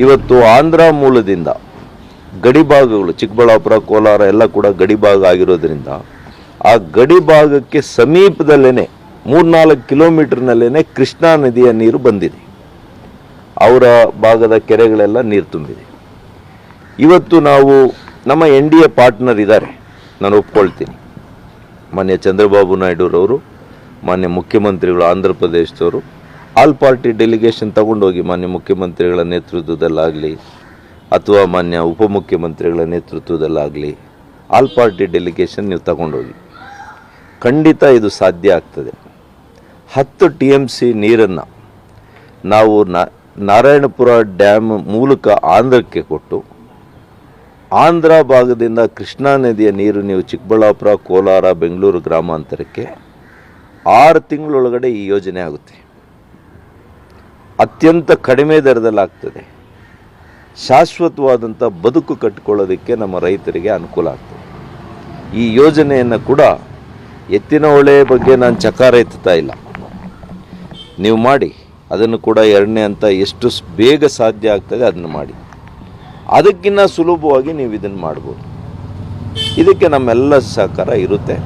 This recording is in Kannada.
ಇವತ್ತು ಆಂಧ್ರ ಮೂಲದಿಂದ ಗಡಿ ಭಾಗಗಳು ಚಿಕ್ಕಬಳ್ಳಾಪುರ, ಕೋಲಾರ ಎಲ್ಲ ಕೂಡ ಗಡಿ ಭಾಗ ಆಗಿರೋದ್ರಿಂದ ಆ ಗಡಿ ಭಾಗಕ್ಕೆ ಸಮೀಪದಲ್ಲೇ ಮೂರ್ನಾಲ್ಕು ಕಿಲೋಮೀಟರ್ನಲ್ಲೇ ಕೃಷ್ಣಾ ನದಿಯ ನೀರು ಬಂದಿದೆ. ಅವರ ಭಾಗದ ಕೆರೆಗಳೆಲ್ಲ ನೀರು ತುಂಬಿದೆ. ಇವತ್ತು ನಾವು ನಮ್ಮ ಎನ್ ಡಿ ಎ ಪಾರ್ಟ್ನರ್ ಇದ್ದಾರೆ. ನಾನು ಒಪ್ಕೊಳ್ತೀನಿ. ಮಾನ್ಯ ಚಂದ್ರಬಾಬು ನಾಯ್ಡುರವರು, ಮಾನ್ಯ ಮುಖ್ಯಮಂತ್ರಿಗಳು, ಆಂಧ್ರ ಪ್ರದೇಶದವರು ಆಲ್ ಪಾರ್ಟಿ ಡೆಲಿಗೇಷನ್ ತಗೊಂಡೋಗಿ ಮಾನ್ಯ ಮುಖ್ಯಮಂತ್ರಿಗಳ ನೇತೃತ್ವದಲ್ಲಾಗಲಿ ಅಥವಾ ಮಾನ್ಯ ಉಪಮುಖ್ಯಮಂತ್ರಿಗಳ ನೇತೃತ್ವದಲ್ಲಾಗಲಿ ಆಲ್ ಪಾರ್ಟಿ ಡೆಲಿಗೇಷನ್ ನೀವು ತಗೊಂಡೋಗಿ. ಖಂಡಿತ ಇದು ಸಾಧ್ಯ ಆಗ್ತದೆ. ಹತ್ತು ಟಿ ಎಂ ಸಿ ನೀರನ್ನು ನಾವು ನಾರಾಯಣಪುರ ಡ್ಯಾಮ್ ಮೂಲಕ ಆಂಧ್ರಕ್ಕೆ ಕೊಟ್ಟು ಆಂಧ್ರ ಭಾಗದಿಂದ ಕೃಷ್ಣಾ ನದಿಯ ನೀರು ನೀವು ಚಿಕ್ಕಬಳ್ಳಾಪುರ, ಕೋಲಾರ, ಬೆಂಗಳೂರು ಗ್ರಾಮಾಂತರಕ್ಕೆ ಆರು ತಿಂಗಳೊಳಗಡೆ ಈ ಯೋಜನೆ ಆಗುತ್ತೆ. ಅತ್ಯಂತ ಕಡಿಮೆ ದರದಲ್ಲಿ ಆಗ್ತದೆ ಶಾಶ್ವತವಾದಂಥ ಬದುಕು ಕಟ್ಟಿಕೊಳ್ಳೋದಕ್ಕೆ ನಮ್ಮ ರೈತರಿಗೆ ಅನುಕೂಲ ಆಗ್ತದೆ. ಈ ಯೋಜನೆಯನ್ನು ಕೂಡ ಎತ್ತಿನ ಹೊಳೆ ಬಗ್ಗೆ ನಾನು ಚಕಾರ ಎತ್ತುತ್ತಾ ಇಲ್ಲ. ನೀವು ಮಾಡಿ, ಅದನ್ನು ಕೂಡ ಎರಡನೇ ಅಂತ ಎಷ್ಟು ಬೇಗ ಸಾಧ್ಯ ಆಗ್ತದೆ ಅದನ್ನು ಮಾಡಿ. ಅದಕ್ಕಿಂತ ಸುಲಭವಾಗಿ ನೀವು ಇದನ್ನು ಮಾಡ್ಬೋದು. ಇದಕ್ಕೆ ನಮ್ಮೆಲ್ಲ ಸಹಕಾರ ಇರುತ್ತೆ.